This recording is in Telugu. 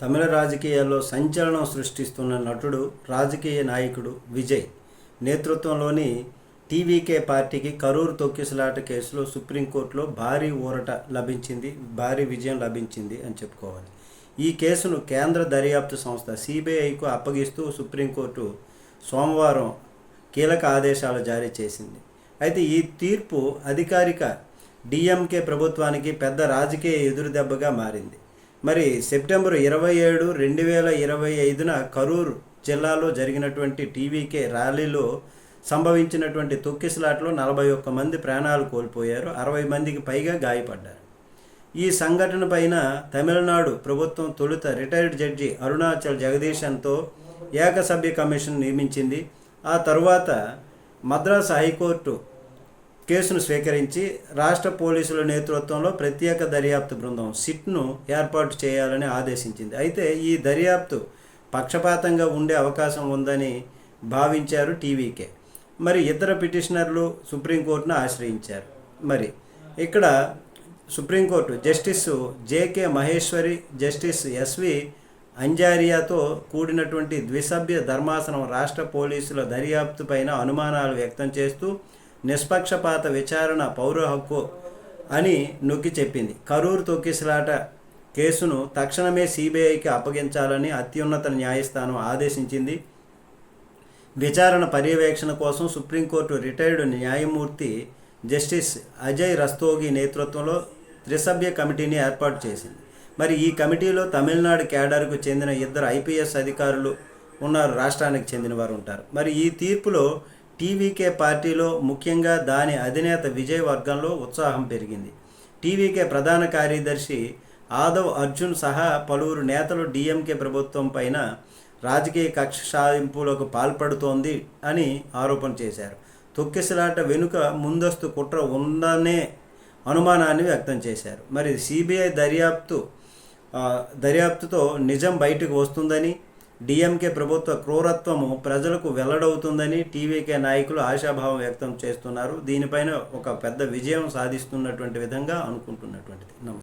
తమిళ రాజకీయాల్లో సంచలనం సృష్టిస్తున్న నటుడు రాజకీయ నాయకుడు విజయ్ నేతృత్వంలోని టీవీకే పార్టీకి కరూరు తొక్కిసలాట కేసులో సుప్రీంకోర్టులో భారీ ఊరట లభించింది భారీ విజయం లభించింది అని చెప్పుకోవాలి. ఈ కేసును కేంద్ర దర్యాప్తు సంస్థ సిబిఐకు అప్పగిస్తూ సుప్రీంకోర్టు సోమవారం కీలక ఆదేశాలు జారీ చేసింది. అయితే ఈ తీర్పు అధికారిక డిఎంకే ప్రభుత్వానికి పెద్ద రాజకీయ ఎదురుదెబ్బగా మారింది. మరి సెప్టెంబర్ ఇరవై ఏడు రెండు వేల ఇరవై ఐదున కరూరు జిల్లాలో జరిగినటువంటి టీవీకే ర్యాలీలో సంభవించినటువంటి తొక్కిసలాట్లో నలభై ఒక్క మంది ప్రాణాలు కోల్పోయారు. అరవై మందికి పైగా గాయపడ్డారు. ఈ సంఘటన పైన తమిళనాడు ప్రభుత్వం తొలుత రిటైర్డ్ జడ్జి అరుణాచల్ జగదీశన్తో ఏకసభ్య కమిషన్ నియమించింది. ఆ తరువాత మద్రాసు హైకోర్టు కేసును స్వీకరించి రాష్ట్ర పోలీసుల నేతృత్వంలో ప్రత్యేక దర్యాప్తు బృందం సిట్ను ఏర్పాటు చేయాలని ఆదేశించింది. అయితే ఈ దర్యాప్తు పక్షపాతంగా ఉండే అవకాశం ఉందని భావించారు టీవీకే. మరి ఇతర పిటిషనర్లు సుప్రీంకోర్టును ఆశ్రయించారు. మరి ఇక్కడ supreme court justice J K Maheshwari justice S V అంజారియాతో కూడినటువంటి ద్విసభ్య ధర్మాసనం రాష్ట్ర పోలీసుల దర్యాప్తు పైన అనుమానాలు వ్యక్తం చేస్తూ నిష్పక్షపాత విచారణ పౌర హక్కు అని నొక్కి చెప్పింది. కరూరు తొక్కిసలాట కేసును తక్షణమే సిబిఐకి అప్పగించాలని అత్యున్నత న్యాయస్థానం ఆదేశించింది. విచారణ పర్యవేక్షణ కోసం సుప్రీంకోర్టు రిటైర్డ్ న్యాయమూర్తి జస్టిస్ అజయ్ రస్తోగి నేతృత్వంలో త్రిసభ్య కమిటీని ఏర్పాటు చేసింది. మరి ఈ కమిటీలో తమిళనాడు కేడర్కు చెందిన ఇద్దరు ఐపీఎస్ అధికారులు ఉన్నారు. రాష్ట్రానికి చెందిన వారు ఉంటారు. మరి ఈ తీర్పులో టీవీకే పార్టీలో ముఖ్యంగా దాని అధినేత విజయ్ వర్గంలో ఉత్సాహం పెరిగింది. టీవీకే ప్రధాన కార్యదర్శి ఆదవ్ అర్జున్ సహా పలువురు నేతలు డిఎంకే ప్రభుత్వం పైన రాజకీయ కక్ష సాధింపులకు పాల్పడుతోంది అని ఆరోపణ చేశారు. తొక్కిసలాట వెనుక ముందస్తు కుట్ర ఉందనే అనుమానాన్ని వ్యక్తం చేశారు. మరి సిబిఐ దర్యాప్తు దర్యాప్తుతో నిజం బయటకు వస్తుందని డిఎంకే ప్రభుత్వ క్రూరత్వము ప్రజలకు వెల్లడవుతుందని టీవీకే నాయకులు ఆశాభావం వ్యక్తం చేస్తున్నారు. దీనిపైన ఒక పెద్ద విజయం సాధిస్తున్నటువంటి విధంగా అనుకుంటున్నటువంటిది. నమస్తే